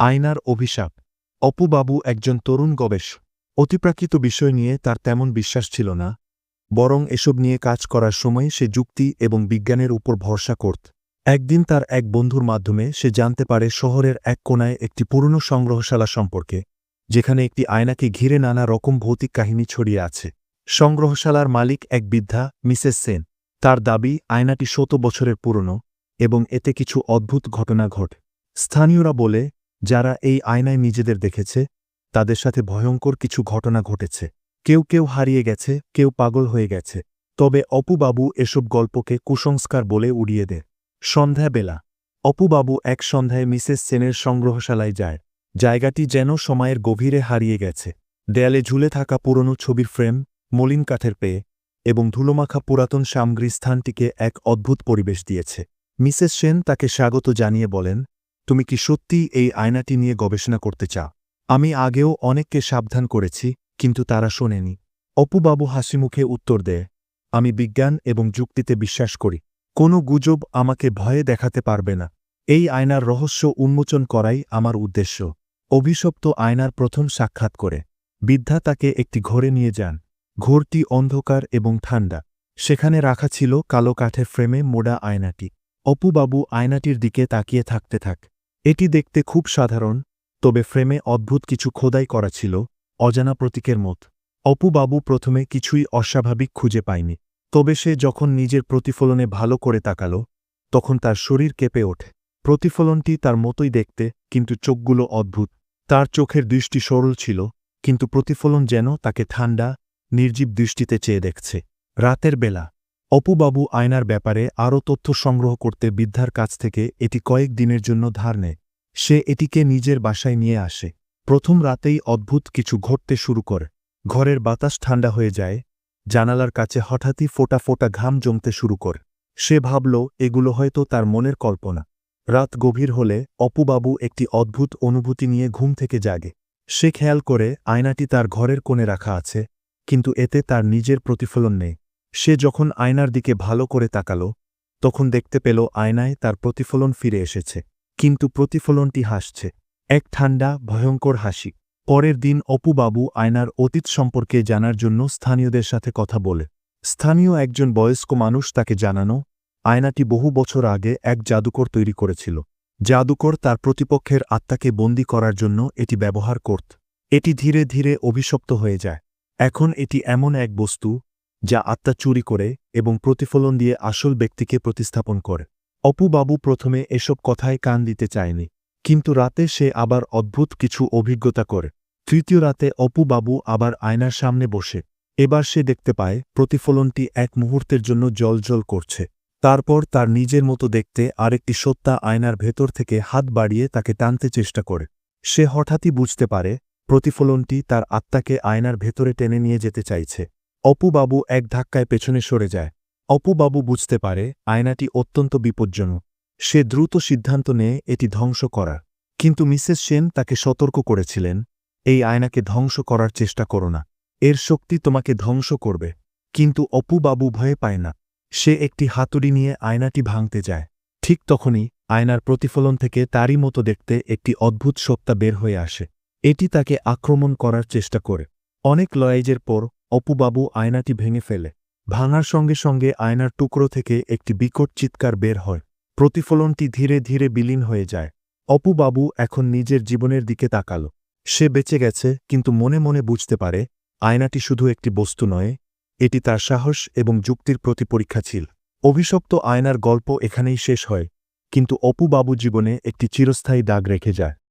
আয়নার অভিশাপ। অপুবাবু একজন তরুণ গবেষক অতিপ্রাকৃত বিষয় নিয়ে তার তেমন বিশ্বাস ছিল না। বরং এসব নিয়ে কাজ করার সময় সে যুক্তি এবং বিজ্ঞানের উপর ভরসা করত। একদিন তার এক বন্ধুর মাধ্যমে সে জানতে পারে শহরের এক কোনায় একটি পুরনো সংগ্রহশালা সম্পর্কে, যেখানে একটি আয়নাকে ঘিরে নানা রকম ভৌতিক কাহিনী ছড়িয়ে আছে। সংগ্রহশালার মালিক এক বৃদ্ধা, মিসেস সেন। তার দাবি, আয়নাটি শত বছরের পুরনো এবং এতে কিছু অদ্ভুত ঘটনা ঘটে। স্থানীয়রা বলে যারা এই আয়নায় নিজেদের দেখেছে, তাদের সাথে ভয়ঙ্কর কিছু ঘটনা ঘটেছে। কেউ কেউ হারিয়ে গেছে, কেউ পাগল হয়ে গেছে। তবে অপুবাবু এসব গল্পকে কুসংস্কার বলে উড়িয়ে দেয়। সন্ধ্যাবেলা। অপুবাবু এক সন্ধ্যায় মিসেস সেনের সংগ্রহশালায় যায়। জায়গাটি যেন সময়ের গভীরে হারিয়ে গেছে। দেয়ালে ঝুলে থাকা পুরনো ছবির ফ্রেম, মলিন কাঠের পেয়ে এবং ধুলোমাখা পুরাতন সামগ্রী স্থানটিকে এক অদ্ভুত পরিবেশ দিয়েছে। মিসেস সেন তাকে স্বাগত জানিয়ে বলেন তুমি কি সত্যিই এই আয়নাটি নিয়ে গবেষণা করতে চাও? আমি আগেও অনেককে সাবধান করেছি, কিন্তু তারা শোনেনি। অপুবাবু হাসিমুখে উত্তর দেয়, আমি বিজ্ঞান এবং যুক্তিতে বিশ্বাস করি। কোনো গুজব আমাকে ভয়ে দেখাতে পারবে না। এই আয়নার রহস্য উন্মোচন করাই আমার উদ্দেশ্য। অভিশপ্ত আয়নার প্রথম সাক্ষাৎ করে বৃদ্ধা তাকে একটি ঘরে নিয়ে যান। ঘোরটি অন্ধকার এবং ঠান্ডা। সেখানে রাখা ছিল কালো কাঠের ফ্রেমে মোড়া আয়নাটি। অপুবাবু আয়নাটির দিকে তাকিয়ে থাকতে থাক। এটি দেখতে খুব সাধারণ, তবে ফ্রেমে অদ্ভুত কিছু খোদাই করা ছিল, অজানা প্রতীকের মত। অপুবাবু প্রথমে কিছুই অস্বাভাবিক খুঁজে পায়নি, তবে সে যখন নিজের প্রতিফলনে ভালো করে তাকাল, তখন তার শরীর কেঁপে ওঠে। প্রতিফলনটি তার মতোই দেখতে, কিন্তু চোখগুলো অদ্ভুত। তার চোখের দৃষ্টি সরল ছিল, কিন্তু প্রতিফলন যেন তাকে ঠান্ডা, নির্জীব দৃষ্টিতে চেয়ে দেখছে। রাতের বেলা। অপুবাবু আয়নার ব্যাপারে আরও তথ্য সংগ্রহ করতে বৃদ্ধার কাছ থেকে এটি কয়েক দিনের জন্য ধার নেয়। সে এটিকে নিজের বাসায় নিয়ে আসে। প্রথম রাতেই অদ্ভুত কিছু ঘটতে শুরু করে। ঘরের বাতাস ঠান্ডা হয়ে যায়। জানালার কাছে হঠাৎই ফোটা ফোটা ঘাম জমতে শুরু করে। সে ভাবল, এগুলো হয়তো তার মনের কল্পনা। রাত গভীর হলে অপুবাবু একটি অদ্ভুত অনুভূতি নিয়ে ঘুম থেকে জাগে। সে খেয়াল করে আয়নাটি তার ঘরের কোণে রাখা আছে, কিন্তু এতে তার নিজের প্রতিফলন নেই। সে যখন আয়নার দিকে ভালো করে তাকাল, তখন দেখতে পেল আয়নায় তার প্রতিফলন ফিরে এসেছে। কিন্তু প্রতিফলনটি হাসছে। এক ঠান্ডা ভয়ঙ্কর হাসি। পরের দিন অপুবাবু আয়নার অতীত সম্পর্কে জানার জন্য স্থানীয়দের সাথে কথা বলে। স্থানীয় একজন বয়স্ক মানুষ তাকে জানানো, আয়নাটি বহু বছর আগে এক জাদুকর তৈরি করেছিল। জাদুকর তার প্রতিপক্ষের আত্মাকে বন্দি করার জন্য এটি ব্যবহার করত। এটি ধীরে ধীরে অভিশপ্ত হয়ে যায়। এখন এটি এমন এক বস্তু যা আত্মা চুরি করে এবং প্রতিফলন দিয়ে আসল ব্যক্তিকে প্রতিস্থাপন করে। অপুবাবু প্রথমে এসব কথায় কান দিতে চায়নি, কিন্তু রাতে সে আবার অদ্ভুত কিছু অভিজ্ঞতা করে। তৃতীয় রাতে অপুবাবু আবার আয়নার সামনে বসে। এবার সে দেখতে পায়, প্রতিফলনটি এক মুহূর্তের জন্য জল করছে। তারপর তার নিজের মতো দেখতে আরেকটি সত্তা আয়নার ভেতর থেকে হাত বাড়িয়ে তাকে টানতে চেষ্টা করে। সে হঠাৎই বুঝতে পারে, প্রতিফলনটি তার আত্মাকে আয়নার ভেতরে টেনে নিয়ে যেতে চাইছে। অপুবাবু এক ধাক্কায় পেছনে সরে যায়। অপুবাবু বুঝতে পারে আয়নাটি অত্যন্ত বিপজ্জনক। সে দ্রুত সিদ্ধান্ত নেয় এটি ধ্বংস করার। কিন্তু মিসেস সেন তাকে সতর্ক করেছিলেন, এই আয়নাকে ধ্বংস করার চেষ্টা করো না। এর শক্তি তোমাকে ধ্বংস করবে। কিন্তু অপুবাবু ভয়ে পায় না। সে একটি হাতুড়ি নিয়ে আয়নাটি ভাঙতে যায়। ঠিক তখনই আয়নার প্রতিফলন থেকে তারই মতো দেখতে একটি অদ্ভুত সত্তা বের হয়ে আসে। এটি তাকে আক্রমণ করার চেষ্টা করে। অনেক লয়েজের পর অপুবাবু আয়নাটি ভেঙে ফেলে। ভাঙার সঙ্গে সঙ্গে আয়নার টুকরো থেকে একটি বিকট চিৎকার বের হয়। প্রতিফলনটি ধীরে ধীরে বিলীন হয়ে যায়। অপুবাবু এখন নিজের জীবনের দিকে তাকাল। সে বেঁচে গেছে, কিন্তু মনে মনে বুঝতে পারে, আয়নাটি শুধু একটি বস্তু নয়, এটি তার সাহস এবং যুক্তির প্রতি পরীক্ষা ছিল। অভিশপ্ত আয়নার গল্প এখানেই শেষ হয়, কিন্তু অপুবাবু জীবনে একটি চিরস্থায়ী দাগ রেখে যায়।